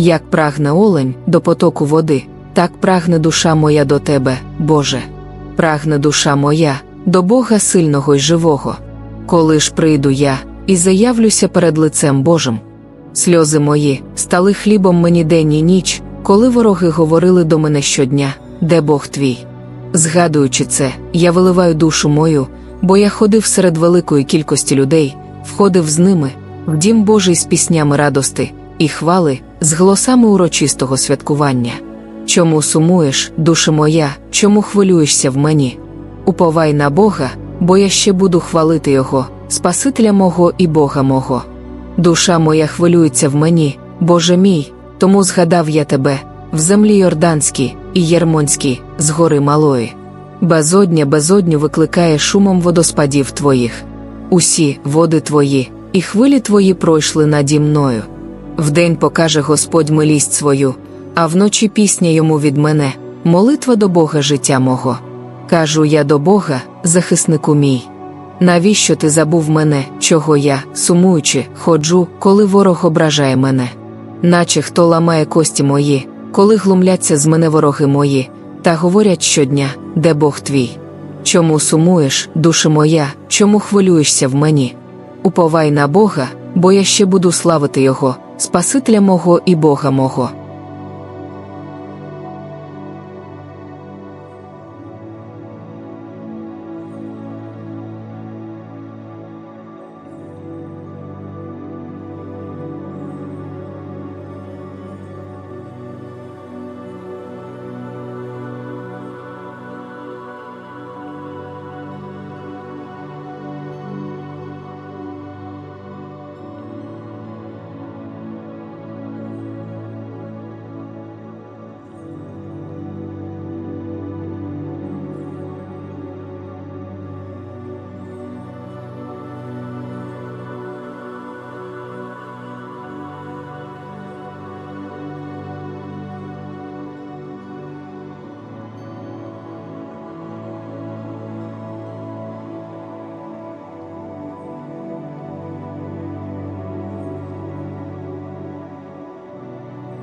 Як прагне олень до потоку води, так прагне душа моя до тебе, Боже. Прагне душа моя до Бога сильного й живого. Коли ж прийду я і заявлюся перед лицем Божим. Сльози мої стали хлібом мені день і ніч, коли вороги говорили до мене щодня, де Бог твій. Згадуючи це, я виливаю душу мою, бо я ходив серед великої кількості людей, входив з ними, в дім Божий з піснями радости і хвали, з голосами урочистого святкування. Чому сумуєш, душа моя, чому хвилюєшся в мені? Уповай на Бога, бо я ще буду хвалити Його, Спасителя мого і Бога мого. Душа моя хвилюється в мені, Боже мій, тому згадав я тебе, в землі Йорданській і Єрмонській, з гори малої. Безодня безодню викликає шумом водоспадів твоїх. Усі води твої, і хвилі твої пройшли наді мною. Вдень покаже Господь милість свою, а вночі пісня йому від мене, молитва до Бога життя мого. Кажу я до Бога, захиснику мій. Навіщо ти забув мене, чого я, сумуючи, ходжу, коли ворог ображає мене? Наче хто ламає кості мої, коли глумляться з мене вороги мої, та говорять щодня, де Бог твій. Чому сумуєш, душа моя, чому хвилюєшся в мені? Уповай на Бога, бо я ще буду славити Його, Спасителя мого і Бога мого.